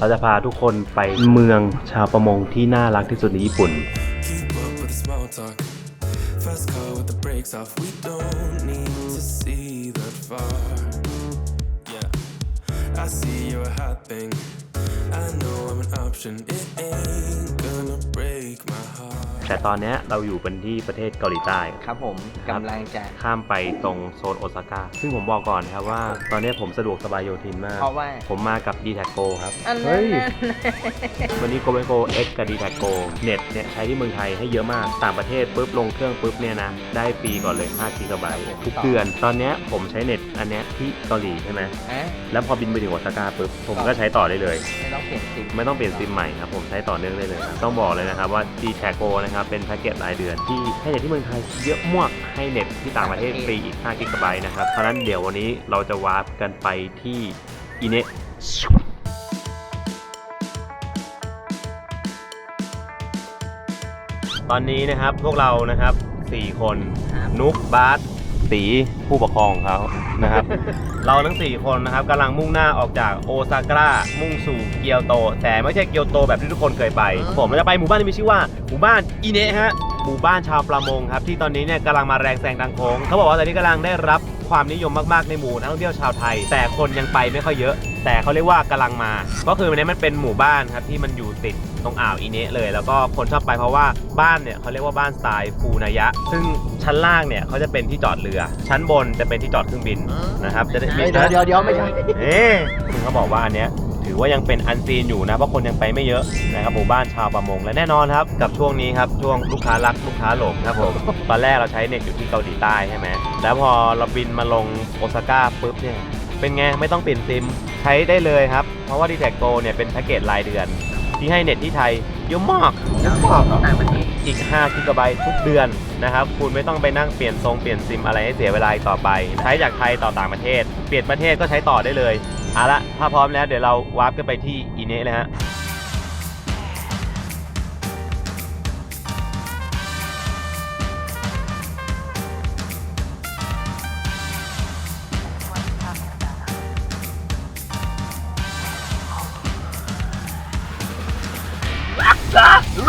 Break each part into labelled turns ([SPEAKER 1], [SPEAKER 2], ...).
[SPEAKER 1] เราจะพาทุกคนไปเมืองชาวประมงที่น่ารักที่สุดในญี่ปุ่น
[SPEAKER 2] Keep up with the small talk. Fast car with the brakes off. We don't need to see that far. Yeah, I see you're a hot thing. I know I'm an option. It ain't
[SPEAKER 1] แต่ตอนเนี้ยเราอยู่กันที่ประเทศเกาหลีใต้
[SPEAKER 3] ครับผมกำลังจะ
[SPEAKER 1] ข้ามไปตรงโซนโอซาก้า ซึ่งผมบอกก่อนครับว่า ตอนเนี้ยผมสะดวกสบายโยทินมาก
[SPEAKER 3] เพราะว่า
[SPEAKER 1] ผมมากับ d t แทโกครับ
[SPEAKER 3] อัน
[SPEAKER 1] เฮ้
[SPEAKER 3] นั้น
[SPEAKER 1] ยวันนี้โกเบโก X กับ d t แทโกเน็ตเนี่ยใช้ที่เมืองไทยให้เยอะมาก ต่างประเทศปุ๊บลงเครื่องปุ๊บเนี่ยนะ ได้ฟรีก่อนเลย5กิกะไบต์ทุกเดือน ตอนเนี้ยผมใช้เน็ตอันเนี้ยที่เกาหลีใช่ไหม
[SPEAKER 3] อะ
[SPEAKER 1] แล้วพอบินไปถึงโอซาก้าปุ๊บผมก็ใช้ต่อได้เลย
[SPEAKER 3] ไม่ต้องเปลี่ยนซิม
[SPEAKER 1] ไม่ต้องเปลี่ยนซิมใหม่ครับผมใช้ต่อเนื่องได้เลยครับต้องบอกเลยนะครับว่า d t แทโกนะครับเป็นแพ็กเกจรายเดือนที่ให้เน็ตที่เมืองไทยเยอะมากให้เน็ตที่ต่างประเทศฟรีอีก5กิกะไบต์นะครับเพราะฉะนั้นเดี๋ยววันนี้เราจะวาร์ปกันไปที่อิเนะตอนนี้นะครับพวกเรานะครับ 4 คน
[SPEAKER 3] ครับ
[SPEAKER 1] นุกบาส ตีผู้ปกครองของเขานะครับ เราทั้ง 4 คนนะครับกำลังมุ่งหน้าออกจากโอซาก้ามุ่งสู่เกียวโต แต่ไม่ใช่เกียวโตแบบที่ทุกคนเคยไป ผมเราจะไปหมู่บ้านที่มีชื่อว่าหมู่บ้านอิเนะฮะหมู่บ้านชาวประมงครับที่ตอนนี้เนี่ยกำลังมาแรงแซงทางโค้งเขาบอกว่าตอนนี้กำลังได้รับ ความนิยมมากๆในหมู่นักท่องเที่ยวชาวไทย แต่คนยังไปไม่ค่อยเยอะ แต่เขาเรียกว่ากำลังมา ก็คือวันนี้มันเป็นหมู่บ้านครับที่มันอยู่ติดตรงอ่าวอิเนะเลย แล้วก็คนชอบไปเพราะว่าบ้านเนี่ยเขาเรียกว่าบ้านสไตล์ฟูนายะ ซึ่งชั้นล่างเนี่ยเขาจะเป็นที่จอดเรือ ชั้นบนจะเป็นที่จอดเครื่องบินนะครับจะได้มี
[SPEAKER 3] เดี๋ยวเดี๋ยวเดี๋ยวไม่ใช่
[SPEAKER 1] เอ๊ะซึ่งเขาบอกว่าอันเนี้ย ถือว่ายังเป็นอันซีนอยู่นะเพราะคนยังไปไม่เยอะนะครับหมู่บ้านชาวประมงและแน่นอนครับกับช่วงนี้ครับช่วงลูกค้ารักลูกค้าหลงครับผมตอนแรกเราใช้เน็ตอยู่ที่เกาหลีใต้ใช่ไหมแล้วพอเราบินมาลงโอซาก้าปุ๊บเนี่ยเป็นไงไม่ต้องเปลี่ยนซิมใช้ได้เลยครับเพราะว่า d t แทกโกเนี่ยเป็นแพ็กเกจรายเดือน ที่ให้เน็ตที่ไทยเยอะมาก
[SPEAKER 3] แล้วก็ต่างประเทศ
[SPEAKER 1] อีก5กิกะไบต์ทุกเดือนนะครับคุณไม่ต้องไปนั่งเปลี่ยนทรงเปลี่ยนซิมอะไรให้เสียเวลาต่อไป ใช้จากไทยต่อต่างประเทศ เปลี่ยนประเทศก็ใช้ต่อได้เลย เอาละถ้าพร้อมแล้วเดี๋ยวเราวาร์ปกันไปที่อีเนะเลยฮะ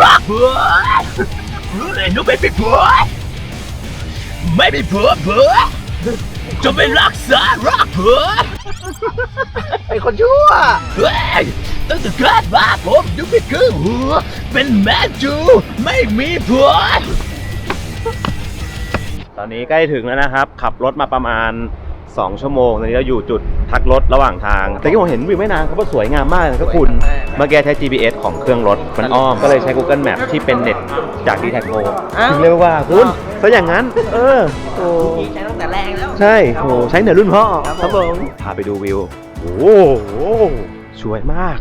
[SPEAKER 4] รักผัวไอ้หนุไม่เป็นผัวไม่เป็นผัวผัว จะไม่รักษารักผัว
[SPEAKER 3] ไอ้คนชั่ว
[SPEAKER 4] เฮ้ยตั้งแต่เกิดมาผมยังไม่เคยหัวเป็นแมนจูไม่มีผัว
[SPEAKER 1] ตอนนี้ใกล้ถึงแล้วนะครับ ขับรถมาประมาณ 2 ชั่วโมงตอนนี้เราอยู่จุดพักรถระหว่างทาง แต่ที่ผมเห็นวิวแม่น้ำเขาก็สวยงามมากเลยครับคุณ
[SPEAKER 3] สวยมาก
[SPEAKER 1] เมื่อกี้ใช้ GPS ของเครื่องรถมันอ้อมก็เลยใช้ Google Map ที่เป็นเน็ตจากดีแท็กโอ้า
[SPEAKER 3] ว
[SPEAKER 1] ถึงเร็วกว่าคุณซะอย่างนั้น เออโอ้
[SPEAKER 3] มีใช้ตั้งแต่แรกแล้ว
[SPEAKER 1] ใช่โหใช้เหนือรุ่นพ่อ
[SPEAKER 3] ครับผม
[SPEAKER 1] พาไปดูวิวโอ้โหสวยมาก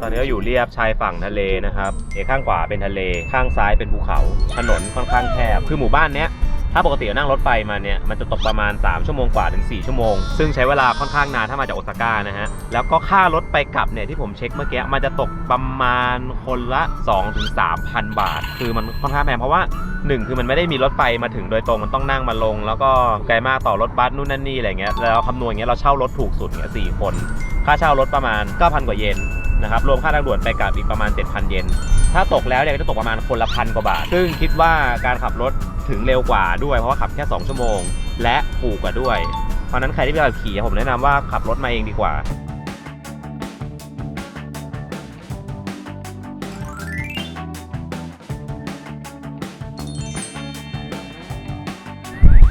[SPEAKER 1] ตอนนี้เราอยู่เรียบชายฝั่งทะเลนะครับเอก ข้างขวาเป็นทะเล ข้างซ้ายเป็นภูเขา ถนนค่อนข้างแคบ คือหมู่บ้านเนี้ยถ้าปกตินั่งรถไฟมาเนี่ย มันจะตกประมาณ 3 ชั่วโมงกว่าถึง 4 ชั่วโมง ซึ่งใช้เวลาค่อนข้างนานถ้ามาจากโอซาก้านะฮะ แล้วก็ค่ารถไปกลับเนี่ย ที่ผมเช็คเมื่อกี้ มันจะตกประมาณคนละ 2-3ถึง3,000 บาท คือมันค่อนข้างแพงเพราะว่า1คือมันไม่ได้มีรถไฟมาถึงโดยตรงมันต้องนั่งมาลง แล้วก็ไกลมากต่อรถบัสนู่นนั่นนี่อะไรเงี้ยแล้วคำนวณเงี้ยเราเช่ารถถูกสุดเงี้ยสี่คน ค่าเช่ารถประมาณ9,000กว่าเยน นะครับรวมค่าทางด่วนไปกลับอีกประมาณ 7,000 เยนถ้าตกแล้วเนี่ยก็จะตกประมาณคนละพันกว่าบาท ซึ่งคิดว่าการขับรถถึงเร็วกว่าด้วย เพราะว่าขับแค่ 2 ชั่วโมง และถูกกว่าด้วย เพราะนั้นใครที่ไม่อยากขี่ผมแนะนำว่าขับรถมาเองดีกว่า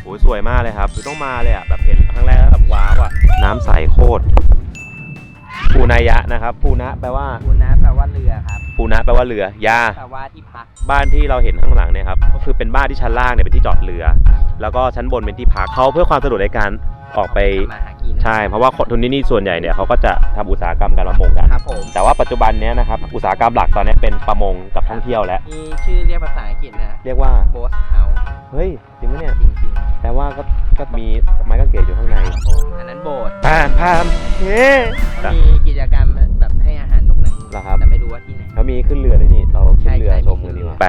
[SPEAKER 1] โอ้ยสวยมากเลยครับคือต้องมาเลยอะแบบเห็นครั้งแรกแล้วแบบว้าวอะน้ำใสโคตร ปูนายะนะครับปูนะแปลว่า
[SPEAKER 3] คุณนะแปลว่าเรือครับ
[SPEAKER 1] ปูนะแปลว่าเรือยา
[SPEAKER 3] แปลว่าที่พัก
[SPEAKER 1] บ้านที่เราเห็นข้างหลังเนี่ยครับก็คือเป็นบ้านที่ชั้นล่างเนี่ยเป็นที่จอดเรือ แล้วก็ชั้นบนเป็นที่พักเขาเพื่อความสะดวกในการออกไป
[SPEAKER 3] ทำมาหากิน
[SPEAKER 1] ใช่ เพราะว่าคนทุนที่นี่ส่วนใหญ่เนี่ยเขาก็จะทำอุตสาหกรรมการประมงกัน
[SPEAKER 3] ครับผม
[SPEAKER 1] แต่ว่าปัจจุบันเนี้ยนะครับอุตสาหกรรมหลักตอนนี้เป็นประมงกับท่องเที่ยวแล้ว
[SPEAKER 3] มีชื่อเรียกภาษาอังกฤษนะ
[SPEAKER 1] เรียกว่า
[SPEAKER 3] โบส เฮาส์
[SPEAKER 1] เฮ้ยจริงไหมเนี่ย
[SPEAKER 3] จริง
[SPEAKER 1] แปลว่าก็ก็มีไม้กางเขนอยู่ข้างใน
[SPEAKER 3] ๆครับผมอันนั้นโบสถ์
[SPEAKER 1] ผ่านผ่านเฮ้
[SPEAKER 3] มีกิจกรรมแบบให้อาหารนกนางนวล
[SPEAKER 1] เหรอครับ
[SPEAKER 3] แต่ไม่รู้ว่าที่ไหน
[SPEAKER 1] เขามีขึ้นเรือด้วยนี่เราขึ้นเรือ
[SPEAKER 3] ใช่ใช่
[SPEAKER 1] ชมกันดีกว่าไป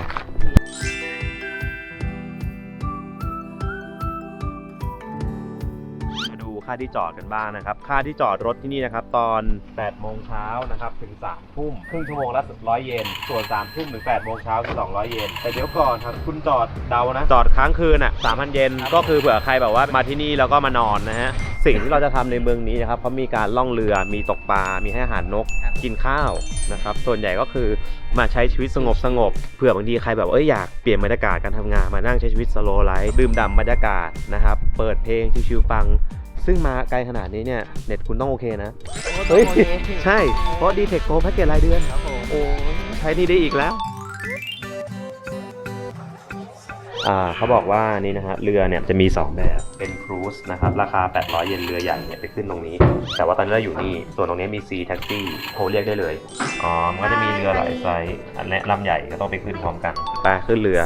[SPEAKER 1] าที่จอดกันบ้างนะครับ ค่าที่จอดรถที่นี่นะครับ ตอน8โมงเช้านะครับถึง3ทุ่มครึ่งชั่วโมงละ100เยนส่วน3ทุ่มถึง8โมงเช้าคือ200 เยนแต่เดี๋ยวก่อนครับคุณจอดเดานะจอดค้างคืนอะ3,000 เยนก็คือเผื่อใครแบบว่ามาที่นี่แล้วก็มานอนนะฮะสิ่งที่เราจะทำในเมืองนี้นะครับเขามีการล่องเรือ มีตกปลา มีให้อาหารนก
[SPEAKER 3] ครับ
[SPEAKER 1] กินข้าวนะครับ ส่วนใหญ่ก็คือมาใช้ชีวิตสงบสงบๆเผื่อบางทีใครแบบเอ้ยอยากเปลี่ยนบรรยากาศการทำงานมานั่งใช้ชีวิตสโลไลฟ์ดื่มด่ำบรรยากาศนะครับ เปิดเพลงชิวๆฟัง ซึ่งมาไกลขนาดนี้เนี่ย เน็ตคุณต้องโอเคนะ เฮ้ย ใช่ เพราะดีเทคโ o แพ็กเกจรายเดือน
[SPEAKER 3] ครับผม
[SPEAKER 1] โอ้ใช้นี่ได้อีกแล้ว อ่าเขาบอกว่านี่นะฮะเรือเนี่ยจะมี 2 แบบเป็นครูซนะครับ ราคา 800 เยนเรือใหญ่เนี่ยไปขึ้นตรงนี้ แต่ว่าตอนนี้เราอยู่นี่ส่วนตรงนี้มีซีแท็กซี่โทรเรียกได้เลยอ๋อมันก็จะมีเรือหลายไซส์อันนี้ลำใหญ่ก็ต้องไปขึ้นพร้อมกันไปขึ้นเรือ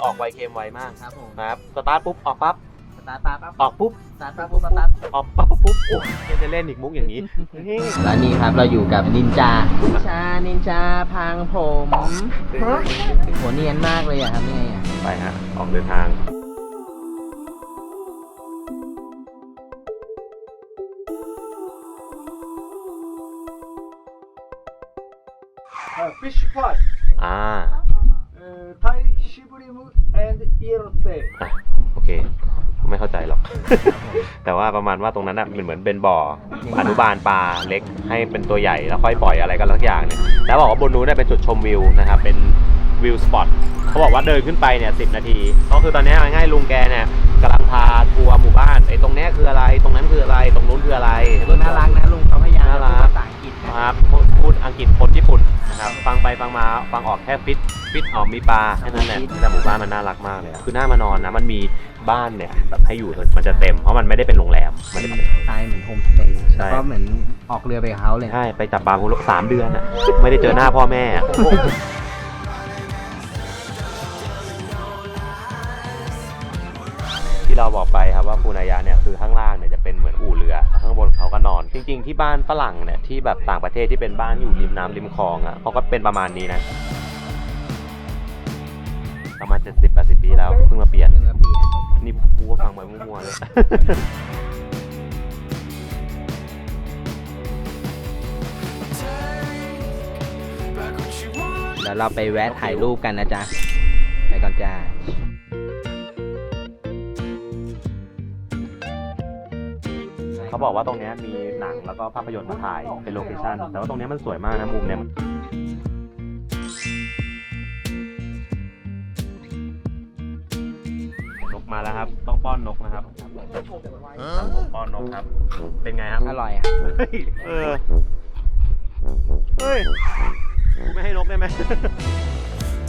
[SPEAKER 1] อออกไวเค็มไวมาก
[SPEAKER 3] ครับผม
[SPEAKER 1] ครับสตาร์ทปุ๊บออกปั๊บ
[SPEAKER 3] สตาร์ทปั๊บปั๊บ
[SPEAKER 1] ออกปุ๊บ
[SPEAKER 3] สตาร์ทปั๊บปุ๊บปั๊บปั๊บ
[SPEAKER 1] ออกปั๊บปุ๊บโอ้ยยังจะเล่นอีกมุกอย่างนี้
[SPEAKER 3] แล้วนี่ครับเราอยู่กับนินจานินจานินจาพังผมหัวเนียนมากเลยอะครับนี่ไงอะ
[SPEAKER 1] ไปฮะออกเดินทาง
[SPEAKER 5] Uh, fish fry,
[SPEAKER 1] อ่า อะโอเค ไม่เข้าใจหรอก แต่ว่าประมาณว่าตรงนั้นน่ะมันเหมือนเป็นบ่ออนุบาลปลาเล็กให้เป็นตัวใหญ่แล้วค่อยปล่อยอะไรกันสักอย่างเนี่ยแล้วบอกว่าบนนู้นเนี่ยเป็นจุดชมวิวนะครับเป็นวิวสปอตเขาบอกว่าเดินขึ้นไปเนี่ยสินาที ก็คือตอนนี้เอาง่ายๆลุงแกเนี่ยกำลังพาทัวร์หมู่บ้านไอ้ตรงเนี้ยคืออะไร ตรงนั้นคืออะไร ตรงนู้นคืออะไร
[SPEAKER 3] ลุงน่ารักนะลุงเขาพยายาม
[SPEAKER 1] น่ารัก
[SPEAKER 3] พูดภาษาอังกฤษนะ
[SPEAKER 1] ครับ พูดพูดอังกฤษคนญี่ปุ่นนะครับฟังไปฟังมาฟังออกแค่ฟิตฟิตออกมีปลาแค่นั้นแหละแต่หมู่บ้านมันน่ารักมากเลยอะคือน่ามานอนนะมันมีบ้านเนี่ยแบบให้อยู่มันจะเต็มเพราะมันไม่ได้เป็นโรงแรมมันเป็น
[SPEAKER 3] สไตล์เหมือนโฮมสเตย์
[SPEAKER 1] ใช่
[SPEAKER 3] แล้วก็เหมือนออกเรือไปกับเขาเลย
[SPEAKER 1] ใช่ไปจับปลาคุณลูกสามเดือนอะไม่ได้เจอหน้าพ่อแม่อะที่เราบอกไปครับว่าปูนายะเนี่ยคือข้างล่างเนี่ย ก็นอน จริง ๆ ที่บ้านฝรั่งเนี่ยที่แบบต่างประเทศที่เป็นบ้านอยู่ริมน้ำริมคลองอะเขาก็เป็นประมาณนี้นะ ประมาณ 70-80 ปีแล้วเพิ่งมาเปลี่ยน
[SPEAKER 3] เรือเปลี่ยน
[SPEAKER 1] นี่กูก็ฟังไปมั่วๆเลย
[SPEAKER 3] เดี๋ยวเราไปแวะถ่ายรูปกันนะจ๊ะ ไปก่อนจ้า
[SPEAKER 1] บอกว่าตรงเนี้ยมีหนังแล้วก็ภาพยนตร์มาถ่ายเป็นโลเคชั่นแต่ว่าตรงเนี้ยมันสวยมากนะมุมเนี้ยนกมาแล้วครับ ต้องป้อนนกนะครับผมป้อนนกครับ เป็นไงครับ
[SPEAKER 3] อร่อยครับ
[SPEAKER 1] เฮ้ยเออเฮ้ยกูไม่ให้นกได้ไหม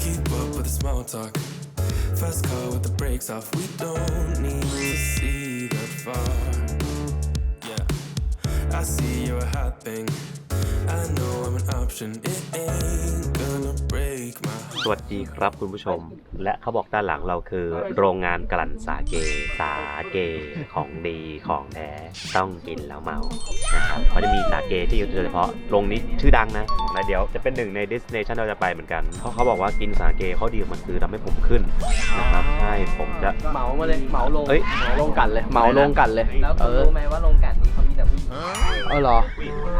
[SPEAKER 2] Keep up with the small talk. Fast car with the brakes off. We don't need to see that far. Yeah, I see you're a hot thing. I know I'm an option. It ain't gonna break my
[SPEAKER 1] สวัสดีครับคุณผู้ชม และเขาบอกด้านหลังเราคือ โรงงานกลั่นสาเก สาเกของดีของแท้ต้องกินแล้วเมานะครับเขาจะมีสาเกที่โดยเฉพาะโรงนี้ชื่อดังนะและเดี๋ยวจะเป็นหนึ่งใน destination เราจะไปเหมือนกันเพราะเขาบอกว่ากินสาเกเขาดีมันคือทำให้ผมขึ้นนะครับใช่ผมจะ
[SPEAKER 6] เหมามาเลยเหมาลง
[SPEAKER 1] เอ้ย
[SPEAKER 6] เหมาลงกันเลยเหมาลงกันเลย
[SPEAKER 3] แล้ว
[SPEAKER 6] เอ
[SPEAKER 3] คุณ
[SPEAKER 6] อ
[SPEAKER 3] รู้ไหมว่าโรงกลันนี้ เขามีแต่ผู้หญิง
[SPEAKER 6] เออเหรอ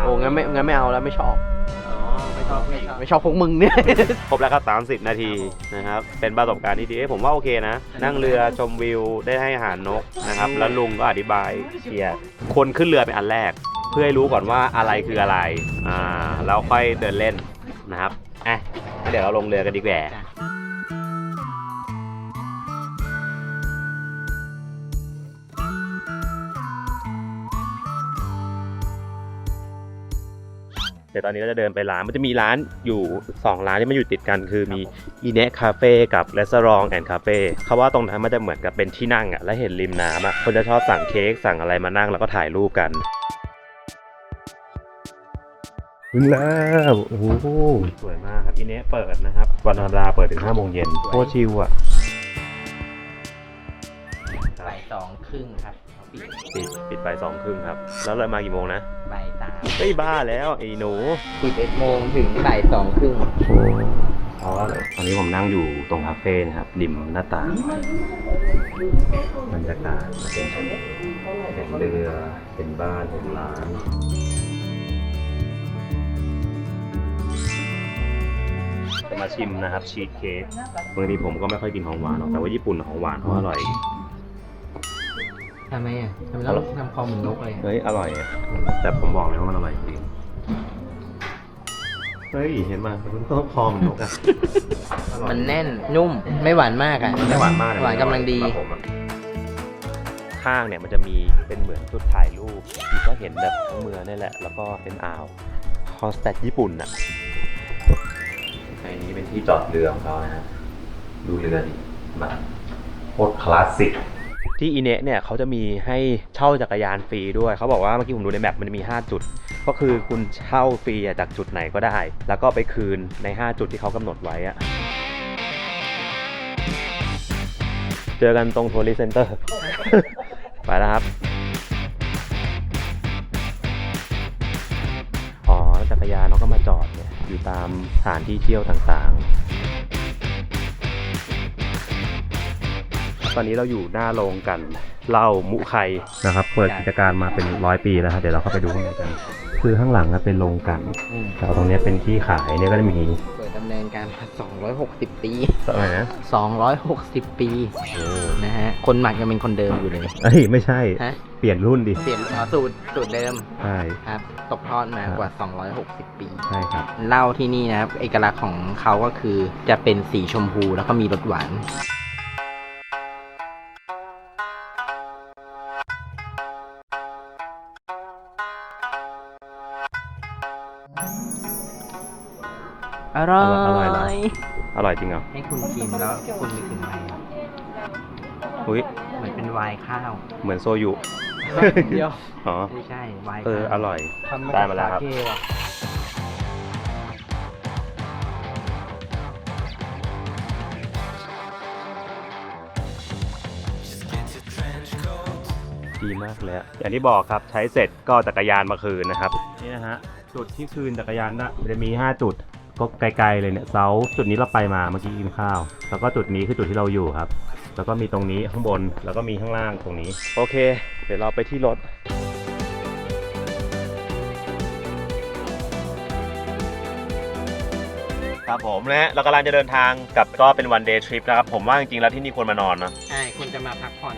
[SPEAKER 6] โอ้งั้นไม่งั้นไม่เอาแล้วไม่ชอบ
[SPEAKER 3] อ๋อไม่ชอบไม่ชอบ
[SPEAKER 6] ไม่ชอบพวกมึงเนี่ย
[SPEAKER 1] ครบแล้วครับ 30 นาทีนะครับ เป็นประสบการณ์ที่ดีเอ้ยผมว่าโอเคนะ นั่งเรือชมวิวได้ให้อาหารนกนะครับ แล้วลุงก็อธิบายเชียร์คนขึ้นเรือเป็นอันแรก เพื่อให้รู้ก่อนว่าอะไรคืออะไร อ่า แล้วค่อยเดินเล่นนะครับ อะงั้นเดี๋ยวเราลงเรือกันดีกว่า เดี๋ยวตอนนี้เราจะเดินไปร้านมันจะมีร้านอยู่ 2 ร้านที่มันอยู่ติดกัน คือมีอีเนะคาเฟ่กับレส a อ r แอนด์คาเฟ่เขาว่าตรงนั้นมันจะเหมือนกับเป็นที่นั่งอะแล้วเห็นริมน้ำอะคนจะชอบสั่งเค้กสั่งอะไรมานั่งแล้วก็ถ่ายรูปกันถึงแล้วโอ้โหสวยมากครับอีเนะเปิดนะครับวันธรรมดาเปิดถึง5โมงเย็นโคตรชิลอะ
[SPEAKER 3] บ่าย สองครึ่งครับเขาปิด
[SPEAKER 1] ปิดปิดไปสองครึ่งครับ แล้วเลยมากี่โมงนะ
[SPEAKER 3] บ่ายสาม
[SPEAKER 1] เฮ้ยบ้าแล้วไอ้หนู
[SPEAKER 3] สิบเอ็ดโมงถึงบ่ายสองครึ่ง
[SPEAKER 1] โอ้เพราะว่าตอนนี้ผมนั่งอยู่ตรงคาเฟ่นะครับริมหน้าต่างบรรยากาศเป็นเห็นเรือเห็นบ้านเห็นร้านจะมาชิมนะครับชีสเค้กบางทีผมก็ไม่ค่อยกินของหวานหรอกแต่ว่าญี่ปุ่นของหวานเขาอร่อย
[SPEAKER 3] ทำไมอะทำไมเราต้องทำคอเหมือนนกเลยอะ
[SPEAKER 1] เฮ้ยอร่อยอะแต่ผมบอกเลยว่ามันอร่อยจริงเฮ้ยเห็นไหมมันต้องพอมนนกอะอร่อย
[SPEAKER 3] มันแน่นนุ่มไม่หวานมากอะ
[SPEAKER 1] ไม่หวานมาก
[SPEAKER 3] หวานกำลังดี
[SPEAKER 1] ครับผมอะข้างเนี่ยมันจะมีเป็นเหมือนจุดถ่ายรูปที่ก็เห็นแบบทั้งเมืองนี่แหละ แล้วก็เป็นอ่าวคอสแตทญี่ปุ่นอะในนี้เป็นที่จอดเรือของเขานะฮะดูเรือดิแบบโคตรคลาสสิก ที่อิเนะเนี่ยเขาจะมีให้เช่าจักรยานฟรีด้วย เขาบอกว่าเมื่อกี้ผมดูในแมปมันมี 5 จุด ก็คือคุณเช่าฟรีจากจุดไหนก็ได้ แล้วก็ไปคืนใน 5 จุดที่เขากำหนดไว้อะเจอกันตรงทัวริสเซ็นเตอร์ ไปแล้วครับ อ๋อ จักรยานเราก็มาจอดเนี่ยอยู่ตามสถานที่เที่ยวต่างๆ ตอนนี้เราอยู่หน้าโรงกันเหล้ามุไคนะครับ เปิดกิจการมาเป็นร้อยปีแล้วครับเดี๋ยวเราเข้าไปดูข้างในกัน คือข้างหลังอะเป็นโรงกัน
[SPEAKER 3] อืม
[SPEAKER 1] แต่ตรงเนี้ยเป็นที่ขายเนี่ยก็จะมี
[SPEAKER 3] เปิดดำเนินการมา260 ปี
[SPEAKER 1] อะไรนะ
[SPEAKER 3] 260 ปีนะฮะ คนหมักยังเป็นคนเดิมอยู่เลย
[SPEAKER 1] เอ้ยไม่ใช่
[SPEAKER 3] ฮะ
[SPEAKER 1] เปลี่ยนรุ่นดิ
[SPEAKER 3] เปลี่ยนอ๋อสูตรสูตรเดิม
[SPEAKER 1] ใช่
[SPEAKER 3] ครับ ตกทอดมากว่า 260 ปี
[SPEAKER 1] ใช่ครับ
[SPEAKER 3] เหล้าที่นี่นะครับ เอกลักษณ์ของเขาก็คือจะเป็นสีชมพูแล้วก็มีรสหวาน อร่อ
[SPEAKER 1] อร่อยเหรอ
[SPEAKER 3] ย
[SPEAKER 1] อร่อยจริงเหรอ
[SPEAKER 3] ให้คุณกินแล้วคุณนึกถึงอะไรอะ
[SPEAKER 1] อุ้ย
[SPEAKER 3] เหมือนเป็นไวน์ข้าว
[SPEAKER 1] เหมือนโซยุ
[SPEAKER 3] เดี๋ยว
[SPEAKER 1] อ๋อ
[SPEAKER 3] ไม่ใช่ไวน์
[SPEAKER 1] เออ
[SPEAKER 3] ข้าว
[SPEAKER 1] อร่อย
[SPEAKER 3] ทำ
[SPEAKER 1] ได้มาแล้วครับ
[SPEAKER 3] สเกว่ะ
[SPEAKER 1] ดีมากเลยอะอย่างที่บอกครับใช้เสร็จก็เอาจักรยานมาคืนนะครับ นี่นะฮะ จุดที่คืนจักรยานนะมันจะมี 5 จุด ก็ไกลๆเลยเนี่ยเสาจุดนี้เราไปมาเมื่อกี้กินข้าว แล้วก็จุดนี้คือจุดที่เราอยู่ครับ แล้วก็มีตรงนี้ข้างบนแล้วก็มีข้างล่างตรงนี้ โอเค เดี๋ยวเราไปที่รถ ครับผมนะเรากำลังจะเดินทางกลับก็เป็นวันเดย์ทริปนะครับ ผมว่าจริงๆแล้วที่นี่ควรมานอนเนอะ
[SPEAKER 3] ใช่คุณจะมาพักผ่อน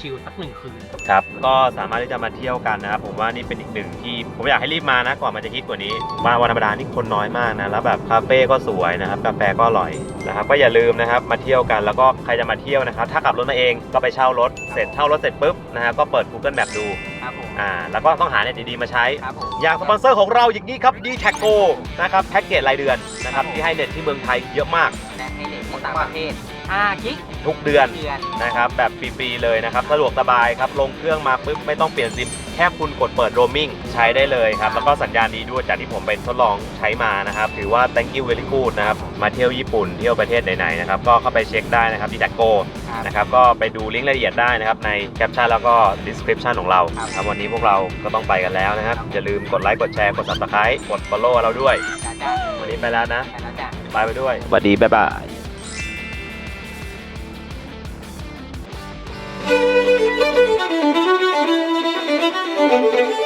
[SPEAKER 3] ชิลๆสักหนึ่งคืน
[SPEAKER 1] ครับ ก็สามารถที่จะมาเที่ยวกันนะครับ ผมว่านี่เป็นอีกหนึ่งที่ผมอยากให้รีบมานะก่อนมันจะฮิตกว่านี้ มาวันธรรมดานี่คนน้อยมากนะ แล้วแบบคาเฟ่ก็สวยนะครับ กาแฟก็อร่อยนะครับ ก็อย่าลืมนะครับมาเที่ยวกัน แล้วก็ใครจะมาเที่ยวนะครับ ถ้าขับรถมาเองก็ไปเช่ารถ เสร็จเช่ารถเสร็จปุ๊บนะฮะ ก็เปิด Google Map ดู
[SPEAKER 3] ครับผม
[SPEAKER 1] อ่าแล้วก็ต้องหาเน็ตดีๆมาใช้
[SPEAKER 3] ครับผม
[SPEAKER 1] อย่างสปอนเซอร์ของเราอย่างนี้ครับ d t a g Go นะครับแพ็กเกจรายเดือนนะครับที่ให้เน็ตที่เมืองไทยเยอะมาก
[SPEAKER 3] และให้เด็กที่ต่างประเทศ 5กิก
[SPEAKER 1] ทุกเดือน
[SPEAKER 3] เดือน
[SPEAKER 1] นะครับแบบฟรีๆเลยนะครับ สะดวกสบายครับ ลงเครื่องมาปุ๊บไม่ต้องเปลี่ยนซิม แค่คุณกดเปิดโรมมิ่งใช้ได้เลยครับ แล้วก็สัญญาณดีด้วยจากที่ผมไปทดลองใช้มานะครับ ถือว่า thank you very good นะครับ มาเที่ยวญี่ปุ่นเที่ยวประเทศไหนๆนะครับ ก็เข้าไปเช็คได้นะครับที่ดักโก
[SPEAKER 3] ครับ
[SPEAKER 1] นะครับก็ไปดูลิงก์รายละเอียดได้นะครับในแคปชั่นแล้วก็ description ของเรา
[SPEAKER 3] ครับ
[SPEAKER 1] ครับวันนี้พวกเราก็ต้องไปกันแล้วนะครับอย่าลืมกดไลค์กดแชร์กด subscribe กด follow เราด้วย
[SPEAKER 3] จ้าจ้า
[SPEAKER 1] วันนี้ไปแล้วนะ
[SPEAKER 3] ไปแล้วจ้า
[SPEAKER 1] ไปไปด้วยสวัสดีบ๊ายบาย
[SPEAKER 7] Thank you.